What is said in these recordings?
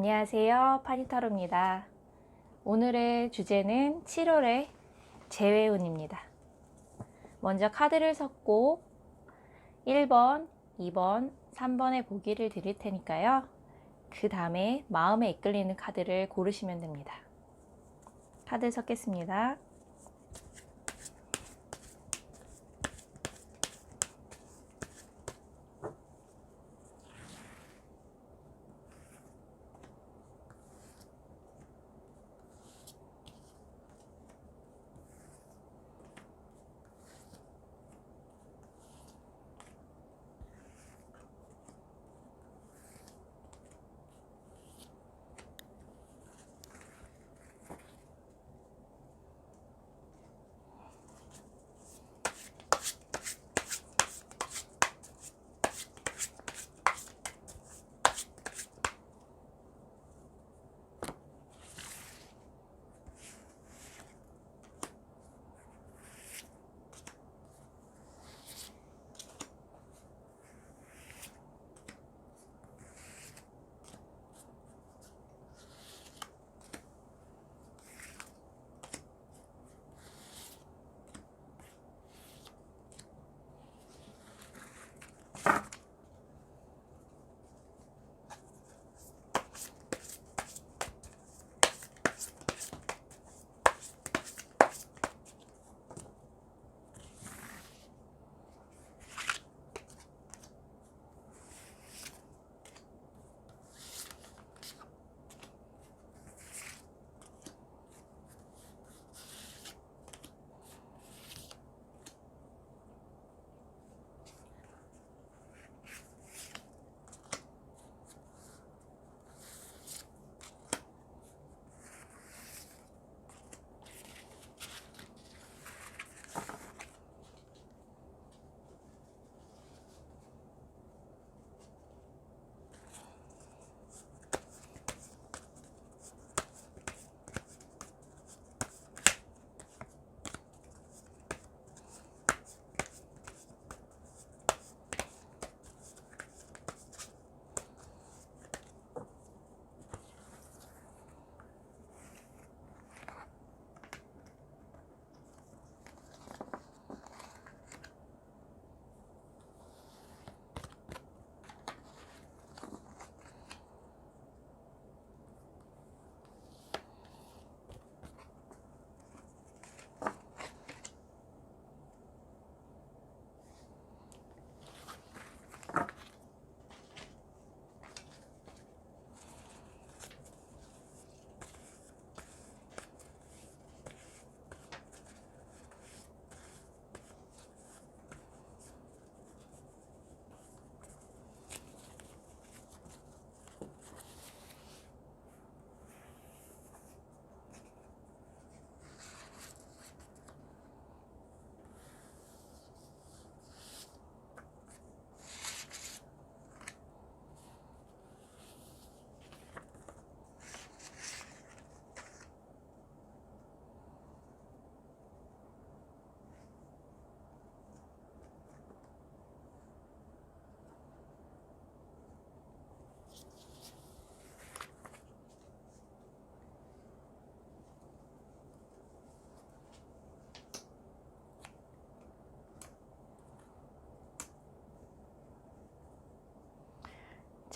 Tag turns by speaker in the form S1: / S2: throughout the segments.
S1: 안녕하세요. 파니타로입니다. 오늘의 주제는 7월의 재회운입니다. 먼저 카드를 섞고 1번, 2번, 3번의 보기를 드릴 테니까요. 그 다음에 마음에 이끌리는 카드를 고르시면 됩니다. 카드 섞겠습니다.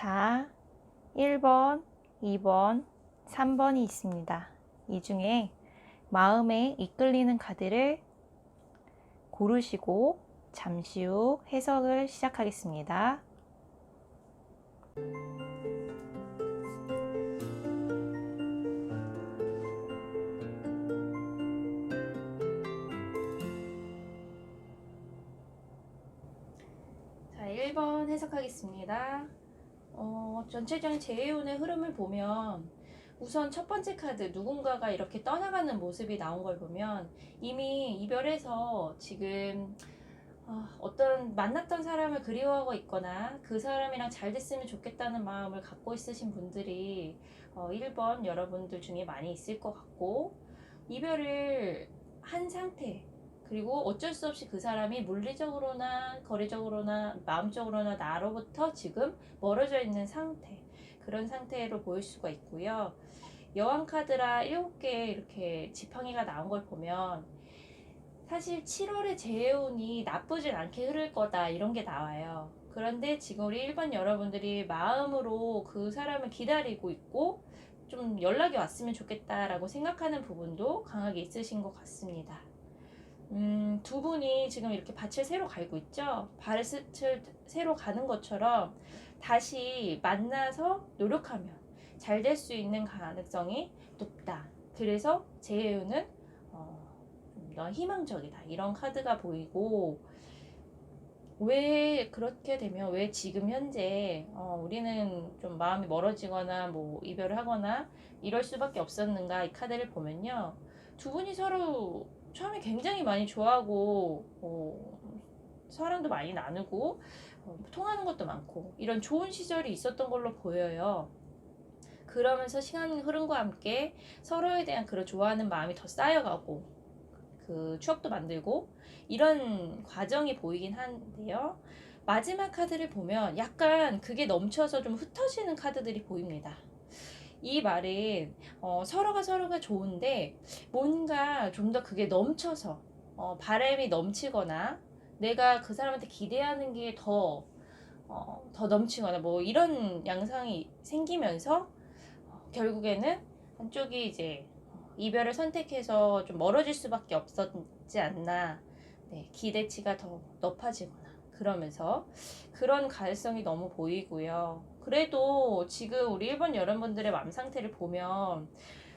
S1: 자, 1번, 2번, 3번이 있습니다. 이 중에 마음에 이끌리는 카드를 고르시고 잠시 후 해석을 시작하겠습니다. 자, 1번 해석하겠습니다. 어, 전체적인 재해운의 흐름을 보면 우선 첫 번째 카드 누군가가 이렇게 떠나가는 모습이 나온 걸 보면 이미 이별해서 지금 어, 떤 만났던 사람을 그리워하고 있거나 그 사람이랑 잘 됐으면 좋겠다는 마음을 갖고 있으신 분들이 어, 1번 여러분들 중에 많이 있을 것 같고 이별을 한 상태 그리고 어쩔 수 없이 그 사람이 물리적으로나 거리적으로나 마음적으로나 나로부터 지금 멀어져 있는 상태. 그런 상태로 보일 수가 있고요. 여왕 카드라 7개 이렇게 지팡이가 나온 걸 보면 사실 7월에 재해운이 나쁘진 않게 흐를 거다 이런 게 나와요. 그런데 지금 우리 1번 여러분들이 마음으로 그 사람을 기다리고 있고 좀 연락이 왔으면 좋겠다라고 생각하는 부분도 강하게 있으신 것 같습니다. 음, 두 분이 지금 이렇게 밭을 새로 갈고 있죠? 밭을 새로 가는 것처럼 다시 만나서 노력하면 잘 될 수 있는 가능성이 높다. 그래서 재해운은 어, 좀더 희망적이다. 이런 카드가 보이고 왜 그렇게 되면 왜 지금 현재 어, 우리는 좀 마음이 멀어지거나 뭐 이별을 하거나 이럴 수밖에 없었는가 이 카드를 보면요 두 분이 서로 처음에 굉장히 많이 좋아하고 어, 사랑도 많이 나누고 어, 통하는 것도 많고 이런 좋은 시절이 있었던 걸로 보여요. 그러면서 시간 흐름과 함께 서로에 대한 그런 좋아하는 마음이 더 쌓여가고 그 추억도 만들고 이런 과정이 보이긴 한데요. 마지막 카드를 보면 약간 그게 넘쳐서 좀 흩어지는 카드들이 보입니다. 이 말은 어, 서로가 서로가 좋은데 뭔가 좀 더 그게 넘쳐서 어, 바람이 넘치거나 내가 그 사람한테 기대하는 게더 어, 더 넘치거나 뭐 이런 양상이 생기면서 어, 결국에는 한쪽이 이제 어, 이별을 선택해서 좀 멀어질 수밖에 없었지 않나. 네, 기대치가 더 높아지거나 그러면서 그런 가능성이 너무 보이고요. 그래도 지금 우리 일본 여러분들의 마음 상태를 보면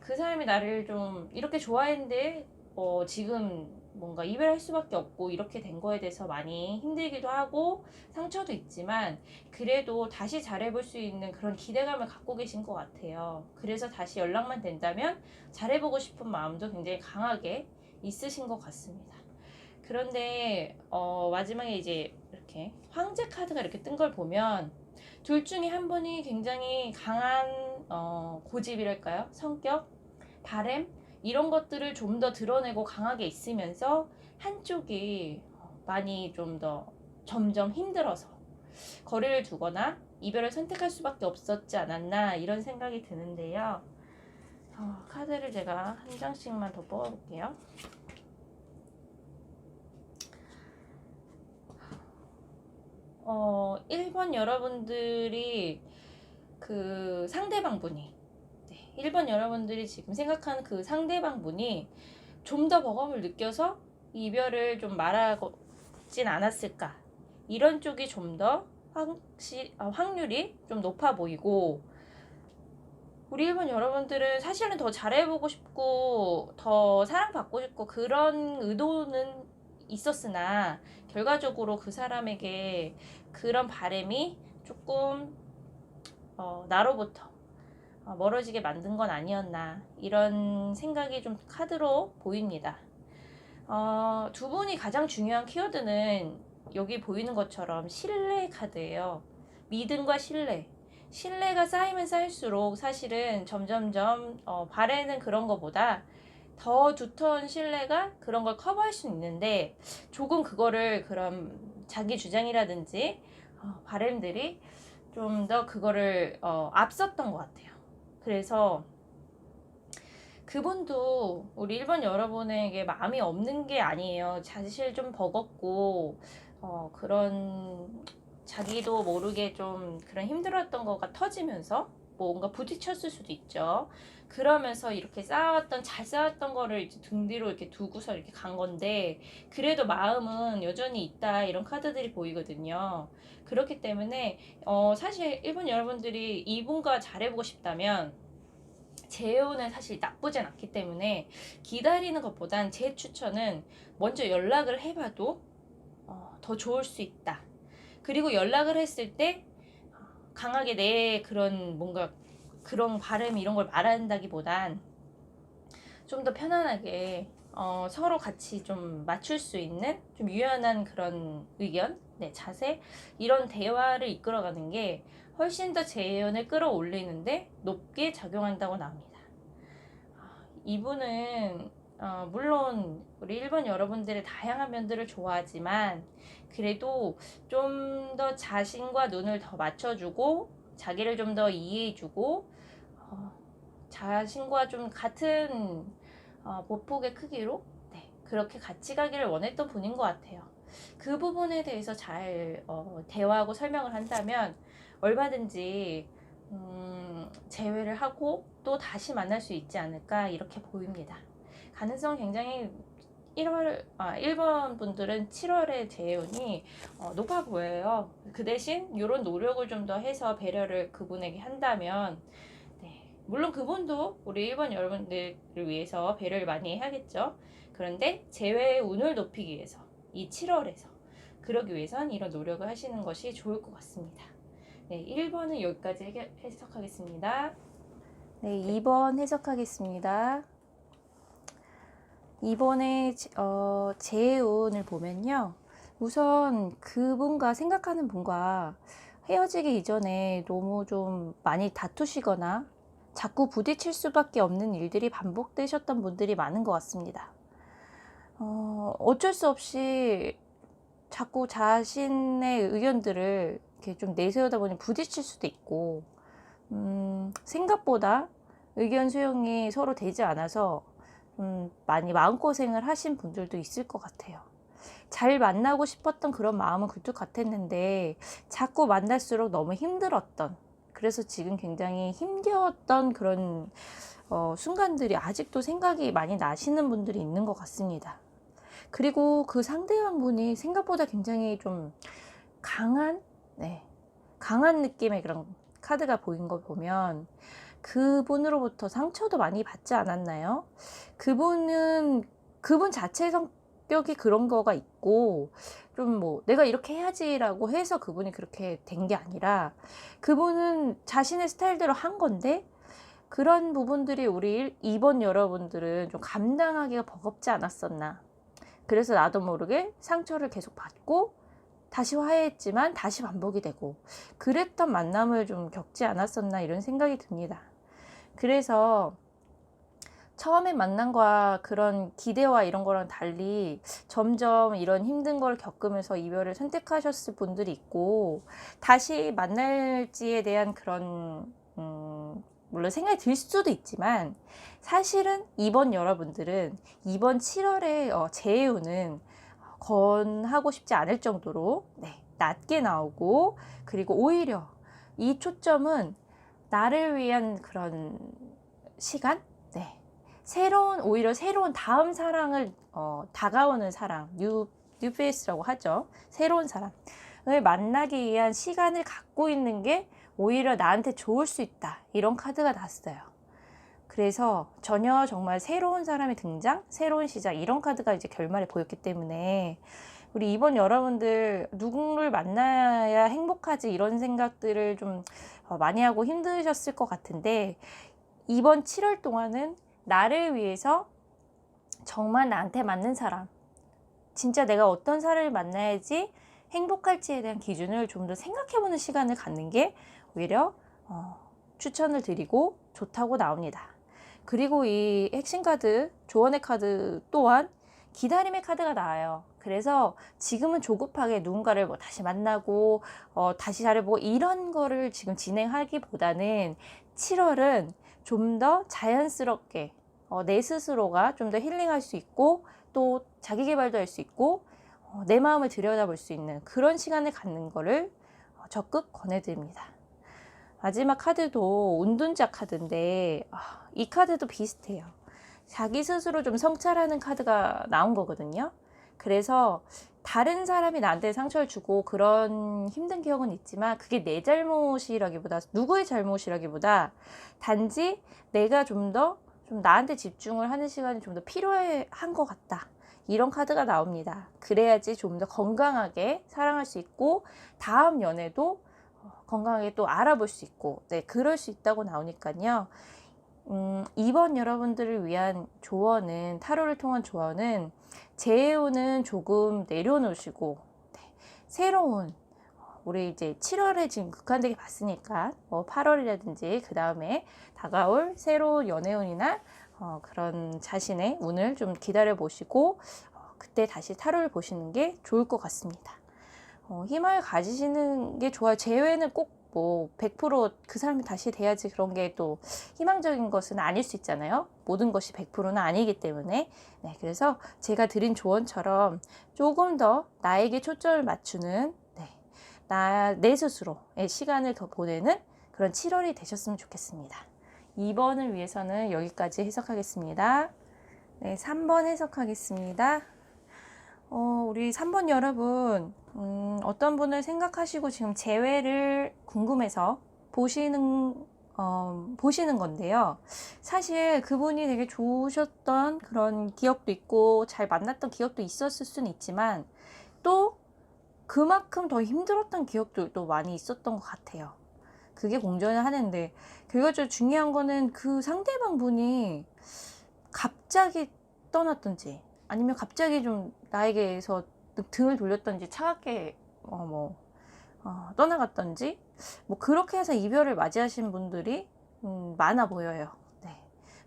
S1: 그 사람이 나를 좀 이렇게 좋아했는데 어, 지금 뭔가 이별할 수밖에 없고 이렇게 된 거에 대해서 많이 힘들기도 하고 상처도 있지만 그래도 다시 잘해볼 수 있는 그런 기대감을 갖고 계신 것 같아요. 그래서 다시 연락만 된다면 잘해보고 싶은 마음도 굉장히 강하게 있으신 것 같습니다. 그런데 어, 마지막에 이제 이렇게 황제 카드가 이렇게 뜬 걸 보면 둘 중에 한 분이 굉장히 강한 어, 고집이랄까요? 성격, 바램 이런 것들을 좀 더 드러내고 강하게 있으면서 한쪽이 많이 좀 더 점점 힘들어서 거리를 두거나 이별을 선택할 수밖에 없었지 않았나 이런 생각이 드는데요. 어, 카드를 제가 한 장씩만 더 뽑아볼게요. 어, 1번 여러분들이 그 상대방 분이 네, 1번 여러분들이 지금 생각하는 그 상대방 분이 좀 더 버거움을 느껴서 이별을 좀 말하진 않았을까? 이런 쪽이 좀더 확률이 좀 높아 보이고 우리 1번 여러분들은 사실은 더 잘해보고 싶고 더 사랑받고 싶고 그런 의도는 있었으나 결과적으로 그 사람에게 그런 바램이 조금 어, 나로부터 어, 멀어지게 만든 건 아니었나 이런 생각이 좀 카드로 보입니다. 어, 두 분이 가장 중요한 키워드는 여기 보이는 것처럼 신뢰 카드예요. 믿음과 신뢰. 신뢰가 쌓이면 쌓일수록 사실은 점점점 어, 바래는 그런 것보다 더 두터운 신뢰가 그런 걸 커버할 수 있는데 조금 그거를 그런 자기 주장이라든지 어, 바램들이 좀 더 그거를 어, 앞섰던 것 같아요. 그래서 그분도 우리 1번 여러분에게 마음이 없는 게 아니에요. 사실 좀 버겁고 어, 그런 자기도 모르게 좀 그런 힘들었던 거가 터지면서 뭔가 부딪혔을 수도 있죠. 그러면서 이렇게 쌓아왔던 잘 쌓았던 거를 이제 등 뒤로 이렇게 두고서 이렇게 간 건데 그래도 마음은 여전히 있다 이런 카드들이 보이거든요. 그렇기 때문에 어 사실 일본 여러분들이 이분과 잘해보고 싶다면 재혼은 사실 나쁘진 않기 때문에 기다리는 것보단 제 추천은 먼저 연락을 해봐도 어, 더 좋을 수 있다. 그리고 연락을 했을 때 강하게 내 그런 뭔가 그런 바램 이런 걸 말한다기보단 좀 더 편안하게 어, 서로 같이 좀 맞출 수 있는 좀 유연한 그런 의견, 네, 자세 이런 대화를 이끌어가는 게 훨씬 더 재연을 끌어올리는데 높게 작용한다고 나옵니다. 아, 이분은 어, 물론 우리 일본 여러분들의 다양한 면들을 좋아하지만 그래도 좀 더 자신과 눈을 더 맞춰주고 자기를 좀 더 이해해주고 어, 자신과 좀 같은 어, 보폭의 크기로 네, 그렇게 같이 가기를 원했던 분인 것 같아요. 그 부분에 대해서 잘 어, 대화하고 설명을 한다면 얼마든지 음, 재회를 하고 또 다시 만날 수 있지 않을까 이렇게 보입니다. 가능성 굉장히 1월, 아, 1번 분들은 7월에 재혼이 어, 높아 보여요. 그 대신 이런 노력을 좀 더 해서 배려를 그분에게 한다면, 네. 물론 그분도 우리 1번 여러분들을 위해서 배려를 많이 해야겠죠. 그런데 재회의 운을 높이기 위해서, 이 7월에서, 그러기 위해선 이런 노력을 하시는 것이 좋을 것 같습니다. 네, 1번은 여기까지 해석하겠습니다. 네, 2번 해석하겠습니다. 이번에 어, 재운을 보면요. 우선 그분과 생각하는 분과 헤어지기 이전에 너무 좀 많이 다투시거나 자꾸 부딪힐 수밖에 없는 일들이 반복되셨던 분들이 많은 것 같습니다. 어, 어쩔 수 없이 자꾸 자신의 의견들을 이렇게 좀 내세우다 보니 부딪힐 수도 있고, 음, 생각보다 의견 수용이 서로 되지 않아서 음, 많이 마음고생을 하신 분들도 있을 것 같아요. 잘 만나고 싶었던 그런 마음은 그쪽 같았는데 자꾸 만날수록 너무 힘들었던 그래서 지금 굉장히 힘겨웠던 그런 어, 순간들이 아직도 생각이 많이 나시는 분들이 있는 것 같습니다. 그리고 그 상대방 분이 생각보다 굉장히 좀 강한, 네, 강한 느낌의 그런 카드가 보인 걸 보면 그분으로부터 상처도 많이 받지 않았나요? 그분은 그분 자체 성격이 그런 거가 있고 좀 뭐 내가 이렇게 해야지라고 해서 그분이 그렇게 된 게 아니라 그분은 자신의 스타일대로 한 건데 그런 부분들이 우리 2번 여러분들은 좀 감당하기가 버겁지 않았었나. 그래서 나도 모르게 상처를 계속 받고 다시 화해했지만 다시 반복이 되고 그랬던 만남을 좀 겪지 않았었나 이런 생각이 듭니다. 그래서 처음에 만난 거와 그런 기대와 이런 거랑 달리 점점 이런 힘든 걸 겪으면서 이별을 선택하셨을 분들이 있고 다시 만날지에 대한 그런 음, 물론 생각이 들 수도 있지만 사실은 이번 여러분들은 이번 7월에 어, 재해운은 권하고 싶지 않을 정도로 네, 낮게 나오고 그리고 오히려 이 초점은 나를 위한 그런 시간, 네, 새로운 오히려 새로운 다음 사랑을 어, 다가오는 사랑, 뉴 뉴페이스라고 하죠. 새로운 사람을 만나기 위한 시간을 갖고 있는 게 오히려 나한테 좋을 수 있다. 이런 카드가 났어요. 그래서 전혀 정말 새로운 사람의 등장, 새로운 시작 이런 카드가 이제 결말에 보였기 때문에 우리 이번 여러분들 누구를 만나야 행복하지 이런 생각들을 좀 어, 많이 하고 힘드셨을 것 같은데 이번 7월 동안은 나를 위해서 정말 나한테 맞는 사람, 진짜 내가 어떤 사람을 만나야지 행복할지에 대한 기준을 좀 더 생각해보는 시간을 갖는 게 오히려 어, 추천을 드리고 좋다고 나옵니다. 그리고 이 핵심 카드, 조언의 카드 또한 기다림의 카드가 나와요. 그래서 지금은 조급하게 누군가를 뭐 다시 만나고 어, 다시 잘해보고 이런 거를 지금 진행하기보다는 7월은 좀 더 자연스럽게 어, 내 스스로가 좀 더 힐링할 수 있고 또 자기 개발도 할 수 있고 어, 내 마음을 들여다볼 수 있는 그런 시간을 갖는 거를 어, 적극 권해드립니다. 마지막 카드도 운둔자 카드인데 아, 이 카드도 비슷해요. 자기 스스로 좀 성찰하는 카드가 나온 거거든요. 그래서 다른 사람이 나한테 상처를 주고 그런 힘든 기억은 있지만 그게 내 잘못이라기보다 누구의 잘못이라기보다 단지 내가 좀 더좀 나한테 집중을 하는 시간이 좀 더 필요한 것 같다. 이런 카드가 나옵니다. 그래야지 좀 더 건강하게 사랑할 수 있고 다음 연애도 건강하게 또 알아볼 수 있고 네 그럴 수 있다고 나오니까요. 음, 이번 여러분들을 위한 조언은 타로를 통한 조언은 재해운은 조금 내려놓으시고 네, 새로운 우리 이제 7월에 지금 극한되게 봤으니까 뭐 8월이라든지 그 다음에 다가올 새로운 연애운이나 어, 그런 자신의 운을 좀 기다려 보시고 어, 그때 다시 타로를 보시는 게 좋을 것 같습니다. 어, 희망을 가지시는 게 좋아요. 재회는 꼭 뭐 100%그 사람이 다시 돼야지 그런 게 또 희망적인 것은 아닐 수 있잖아요. 모든 것이 100%는 아니기 때문에. 네, 그래서 제가 드린 조언처럼 조금 더 나에게 초점을 맞추는 네, 나, 내 스스로의 시간을 더 보내는 그런 7월이 되셨으면 좋겠습니다. 2번을 위해서는 여기까지 해석하겠습니다. 네, 3번 해석하겠습니다. 어, 우리 3번 여러분, 음, 어떤 분을 생각하시고 지금 재회를 궁금해서 보시는, 어, 보시는 건데요. 사실 그분이 되게 좋으셨던 그런 기억도 있고, 잘 만났던 기억도 있었을 수는 있지만, 또 그만큼 더 힘들었던 기억도 또 많이 있었던 것 같아요. 그게 공존을 하는데, 결과적으로 중요한 거는 그 상대방 분이 갑자기 떠났던지, 아니면 갑자기 좀 나에게서 등을 돌렸던지 차갑게 어, 뭐 어, 떠나갔던지 뭐 그렇게 해서 이별을 맞이하신 분들이 음, 많아 보여요. 네,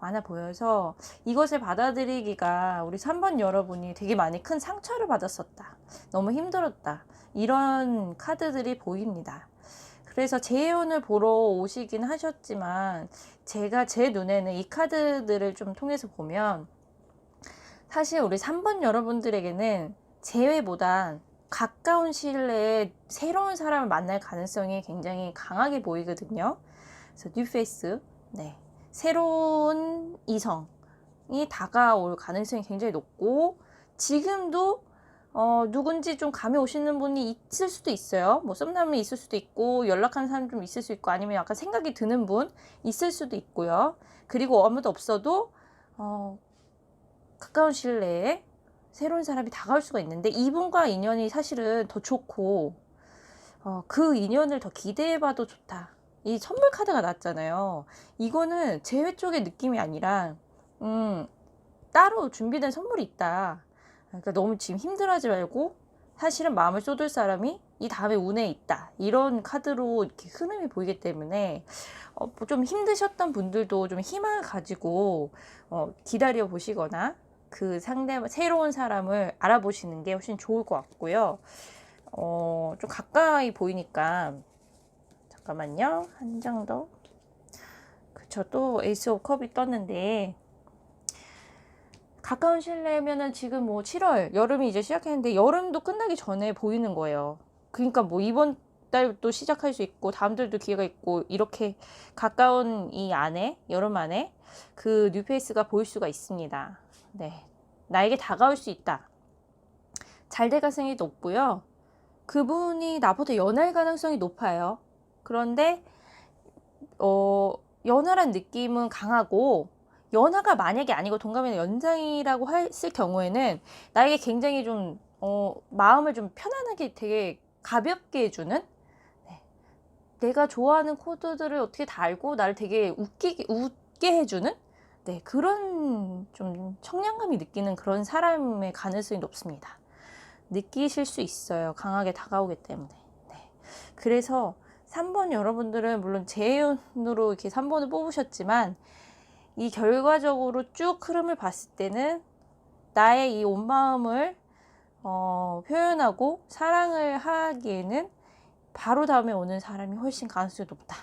S1: 많아 보여서 이것을 받아들이기가 우리 3번 여러분이 되게 많이 큰 상처를 받았었다. 너무 힘들었다. 이런 카드들이 보입니다. 그래서 재혼을 보러 오시긴 하셨지만 제가 제 눈에는 이 카드들을 좀 통해서 보면 사실 우리 3번 여러분들에게는 재회보단 가까운 시일 내에 새로운 사람을 만날 가능성이 굉장히 강하게 보이거든요. 그래서 뉴페이스, 네. 새로운 이성이 다가올 가능성이 굉장히 높고, 지금도 어, 누군지 좀 감이 오시는 분이 있을 수도 있어요. 뭐, 썸남이 있을 수도 있고, 연락하는 사람 좀 있을 수 있고, 아니면 약간 생각이 드는 분 있을 수도 있고요. 그리고 아무도 없어도, 어, 가까운 시일 내에 새로운 사람이 다가올 수가 있는데 이분과 인연이 사실은 더 좋고 어, 그 인연을 더 기대해봐도 좋다. 이 선물 카드가 났잖아요. 이거는 제외 쪽의 느낌이 아니라 음, 따로 준비된 선물이 있다. 그러니까 너무 지금 힘들어하지 말고 사실은 마음을 쏟을 사람이 이 다음에 운에 있다. 이런 카드로 이렇게 흐름이 보이기 때문에 어, 뭐좀 힘드셨던 분들도 좀 희망을 가지고 어, 기다려 보시거나 그 상대 새로운 사람을 알아보시는 게 훨씬 좋을 것 같고요. 어, 좀 가까이 보이니까 잠깐만요. 한 장 더. 그쵸. 또 에이스 오브 컵이 떴는데 가까운 실내면은 지금 뭐 7월 여름이 이제 시작했는데 여름도 끝나기 전에 보이는 거예요. 그러니까 뭐 이번 달도 시작할 수 있고 다음 달도 기회가 있고 이렇게 가까운 이 안에 여름 안에 그 뉴페이스가 보일 수가 있습니다. 네. 나에게 다가올 수 있다. 잘 될 가능성이 높고요. 그분이 나보다 연할 가능성이 높아요. 그런데 어, 연하란 느낌은 강하고 연하가 만약에 아니고 동갑이나 연장이라고 했을 경우에는 나에게 굉장히 좀 어, 마음을 좀 편안하게 되게 가볍게 해주는 네. 내가 좋아하는 코드들을 어떻게 다 알고 나를 되게 웃기게 웃게 해주는 네, 그런 좀 청량감이 느끼는 그런 사람의 가능성이 높습니다. 느끼실 수 있어요. 강하게 다가오기 때문에. 네. 그래서 3번 여러분들은 물론 재운으로 이렇게 3번을 뽑으셨지만 이 결과적으로 쭉 흐름을 봤을 때는 나의 이 온 마음을 어, 표현하고 사랑을 하기에는 바로 다음에 오는 사람이 훨씬 가능성이 높다.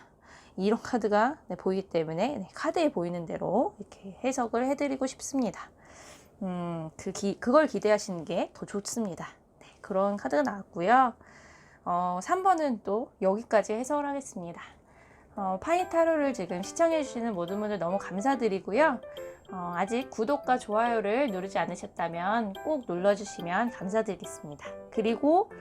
S1: 이런 카드가 네, 보이기 때문에 네, 카드에 보이는 대로 이렇게 해석을 해드리고 싶습니다. 음, 그 기, 그걸 기대하시는 게 더 좋습니다. 네, 그런 카드가 나왔고요. 어, 3번은 또 여기까지 해석을 하겠습니다. 어, 파이타로를 지금 시청해주시는 모든 분들 너무 감사드리고요. 어, 아직 구독과 좋아요를 누르지 않으셨다면 꼭 눌러주시면 감사드리겠습니다. 그리고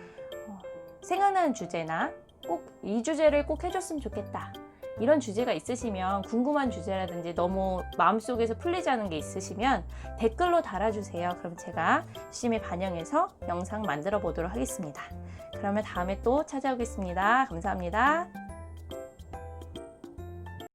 S1: 어, 생각나는 주제나 꼭 이 주제를 꼭 해줬으면 좋겠다. 이런 주제가 있으시면 궁금한 주제라든지 너무 마음속에서 풀리지 않은 게 있으시면 댓글로 달아주세요. 그럼 제가 열심히 반영해서 영상 만들어 보도록 하겠습니다. 그러면 다음에 또 찾아오겠습니다. 감사합니다.